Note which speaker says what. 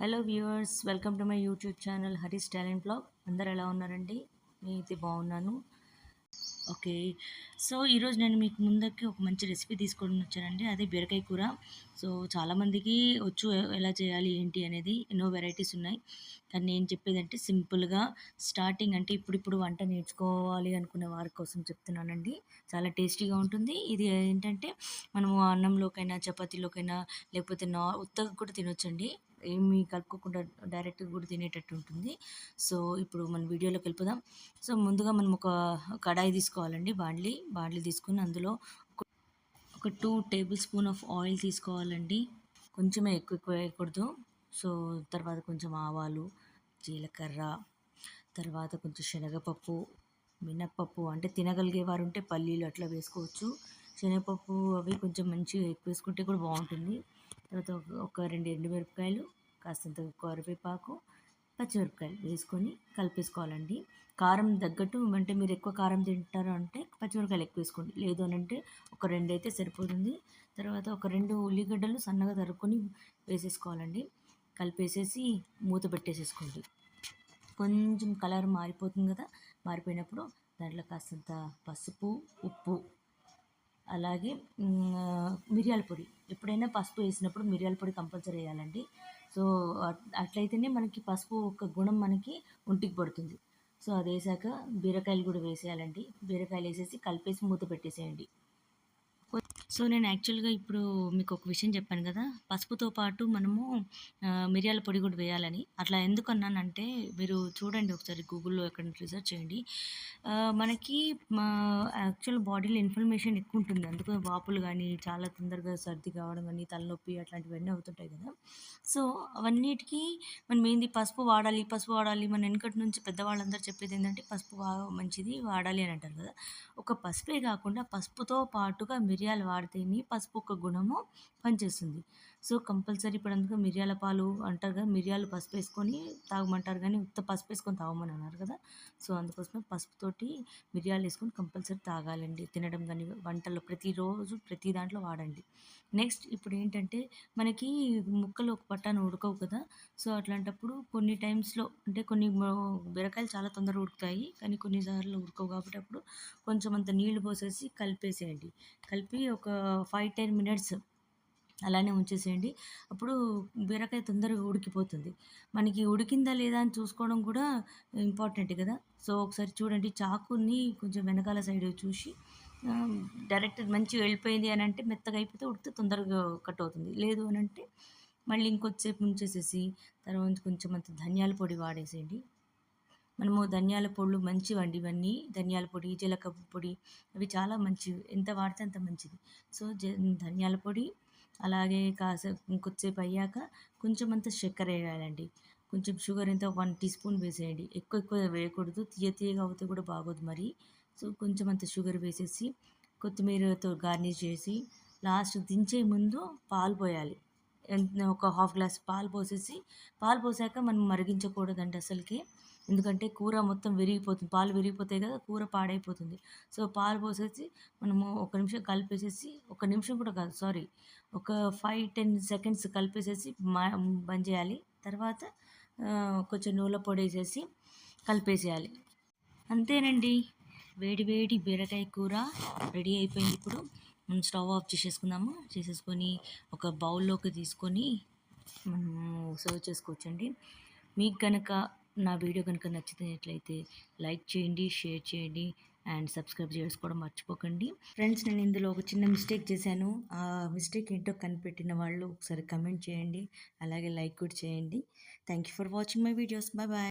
Speaker 1: Hello viewers welcome to my YouTube channel Harish talent blog అందరు ఎలా ఉన్నారండి? నేనైతే బాగున్నాను. ఓకే సో ఈరోజు నేను మీకు ముందకి ఒక మంచి రెసిపీ తీసుకొని వచ్చానండి. అదే బీరకాయ కూర. సో చాలామందికి వచ్చు ఎలా చేయాలి ఏంటి అనేది ఎన్నో వెరైటీస్ ఉన్నాయి. కానీ నేను చెప్పేదంటే సింపుల్గా స్టార్టింగ్ అంటే ఇప్పుడిప్పుడు వంట నేర్చుకోవాలి అనుకునే వారి కోసం చెప్తున్నానండి. చాలా టేస్టీగా ఉంటుంది. ఇది ఏంటంటే మనము అన్నంలోకైనా చపాతీలోకైనా లేకపోతే నా ఉత్తగా కూడా తినొచ్చండి. ఏమి కలుపుకోకుండా డైరెక్ట్గా కూడా తినేటట్టు ఉంటుంది. సో ఇప్పుడు మన వీడియోలోకి వెళ్ళిపోదాం. సో ముందుగా మనం ఒక కడాయి తీసుకోవాలండి బాండ్లీ. బాండ్లీ తీసుకుని అందులో ఒక two table spoon of oil తీసుకోవాలండి. కొంచెమే ఎక్కువ ఎక్కువ వేయకూడదు. సో తర్వాత కొంచెం ఆవాలు జీలకర్ర తర్వాత కొంచెం శనగపప్పు మినప్పప్పు అంటే తినగలిగే వారు ఉంటే పల్లీలు అట్లా వేసుకోవచ్చు. శనగపప్పు అవి కొంచెం మంచిగా ఎక్కువ వేసుకుంటే కూడా బాగుంటుంది. తర్వాత ఒక రెండు ఎండుమిరపకాయలు కాస్తంత కరివేపాకు పచ్చిమిరపకాయలు వేసుకొని కలిపేసుకోవాలండి. కారం తగ్గట్టు అంటే మీరు ఎక్కువ కారం తింటారు అంటే పచ్చిమిరపకాయలు ఎక్కువ వేసుకోండి. లేదు అని అంటే ఒక రెండు అయితే సరిపోతుంది. తర్వాత ఒక రెండు ఉల్లిగడ్డలు సన్నగా తరుక్కొని వేసేసుకోవాలండి. కలిపేసేసి మూత పెట్టేసేసుకోండి. కొంచెం కలర్ మారిపోతుంది కదా మారిపోయినప్పుడు దాంట్లో కాస్తంత పసుపు ఉప్పు అలాగే మిరియాల పొడి. ఎప్పుడైనా పసుపు వేసినప్పుడు మిరియాల పొడి కంపల్సరీ వేయాలండి. సో అట్లయితేనే మనకి పసుపు ఒక గుణం మనకి ఒంటికి పడుతుంది. సో అది వేసాక బీరకాయలు కూడా వేసేయాలండి. బీరకాయలు వేసేసి కలిపేసి మూత పెట్టేసేయండి. సో నేను యాక్చువల్గా ఇప్పుడు మీకు ఒక విషయం చెప్పాను కదా పసుపుతో పాటు మనము మిరియాల పొడి కూడా వేయాలని. అట్లా ఎందుకు అన్నానంటే మీరు చూడండి ఒకసారి గూగుల్లో ఎక్కడ రీసెర్చ్ చేయండి. మనకి మా యాక్చువల్ బాడీలో ఇన్ఫర్మేషన్ ఎక్కువ ఉంటుంది. అందుకు వాపులు కానీ చాలా తొందరగా సర్ది కావడం కానీ తలనొప్పి అట్లాంటివన్నీ అవుతుంటాయి కదా. సో అవన్నిటికీ మనం ఏంది పసుపు వాడాలి పసుపు వాడాలి. మన వెనకటి నుంచి పెద్దవాళ్ళందరూ చెప్పేది ఏంటంటే పసుపు మంచిది వాడాలి అని అంటారు కదా. ఒక పసుపే కాకుండా పసుపుతో పాటుగా మిరియాలు వాడితేనే పసుపు ఒక గుణము పనిచేస్తుంది. సో కంపల్సరీ ఇప్పుడు అందుకు మిరియాల పాలు అంటారు కదా మిరియాలు పసుపు వేసుకొని తాగమంటారు కానీ ఉత్త పసుపు వేసుకొని తాగమని అన్నారు కదా. సో అందుకోసమే పసుపుతోటి మిరియాలు వేసుకొని కంపల్సరీ తాగాలండి. తినడం కానీ వంటల్లో ప్రతిరోజు ప్రతి దాంట్లో వాడండి. నెక్స్ట్ ఇప్పుడు ఏంటంటే మనకి ముక్కలు ఒక పట్టాను ఉడకవు కదా సో అట్లాంటప్పుడు కొన్ని టైమ్స్లో అంటే కొన్ని బీరకాయలు చాలా తొందరగా ఉడుకుతాయి కానీ కొన్నిసార్లు ఉడకవు కాబట్టి అప్పుడు కొంచెం అంత నీళ్ళు పోసేసి కలిపేసేయండి. కలిపి ఒక ఫైవ్ టెన్ మినిట్స్ అలానే ఉంచేసేయండి. అప్పుడు బీరకాయ తొందరగా ఉడికిపోతుంది. మనకి ఉడికిందా లేదా అని చూసుకోవడం కూడా ఇంపార్టెంట్ కదా. సో ఒకసారి చూడండి. చాకుని కొంచెం వెనకాల సైడ్ చూసి డైరెక్ట్ మంచిగా వెళ్ళిపోయింది అని అంటే మెత్తగా అయిపోతే ఉడితే తొందరగా కట్ అవుతుంది. లేదు అని అంటే మళ్ళీ ఇంకొద్దిసేపు ఉంచేసేసి తర్వాత కొంచెం అంత ధనియాల పొడి వాడేసేయండి. మనము ధనియాల పొడులు మంచివండి ఇవన్నీ. ధనియాల పొడి జీలకర్ర పొడి అవి చాలా మంచివి. ఎంత వాడితే అంత మంచిది. సో ధనియాల పొడి అలాగే కాసేపు కొద్దిసేపు అయ్యాక కొంచెం అంత చక్కెర వేయాలండి. కొంచెం షుగర్ ఎంత వన్ టీ స్పూన్ వేసేయండి. ఎక్కువ ఎక్కువ వేయకూడదు. తీయ తీయగా అవుతే కూడా బాగోదు మరి. సో కొంచెం అంత షుగర్ వేసేసి కొత్తిమీరతో గార్నిష్ చేసి లాస్ట్ దించే ముందు పాలు పోయాలి. ఒక హాఫ్ గ్లాస్ పాలు పోసేసి పాలు పోసాక మనం మరిగించకూడదండి అసలుకి. ఎందుకంటే కూర మొత్తం విరిగిపోతుంది పాలు విరిగిపోతాయి కదా కూర పాడైపోతుంది. సో పాలు పోసేసి మనము ఒక నిమిషం కలిపేసేసి ఒక నిమిషం కూడా కాదు సారీ ఒక ఫైవ్ టెన్ సెకండ్స్ కలిపేసేసి మా బంద్ చేయాలి. తర్వాత కొంచెం నూనె పొడి వేసేసి కలిపేసేయాలి. అంతేనండి. వేడి వేడి బీరకాయ కూర రెడీ అయిపోయింది ఇప్పుడు. మనం స్టవ్ ఆఫ్ చేసేసుకుందాము. చేసేసుకొని ఒక బౌల్లోకి తీసుకొని మనము సర్వ్ చేసుకోవచ్చండి. మీకు కనుక నా వీడియో కనుక నచ్చినట్లయితే లైక్ చేయండి షేర్ చేయండి అండ్ సబ్స్క్రైబ్ చేసుకోవడం మర్చిపోకండి. ఫ్రెండ్స్ నేను ఇందులో ఒక చిన్న మిస్టేక్ చేశాను. ఆ మిస్టేక్ ఏంటో కనిపెట్టిన వాళ్ళు ఒకసారి కమెంట్ చేయండి. అలాగే లైక్ కూడా చేయండి. Thank you for watching my videos. Bye bye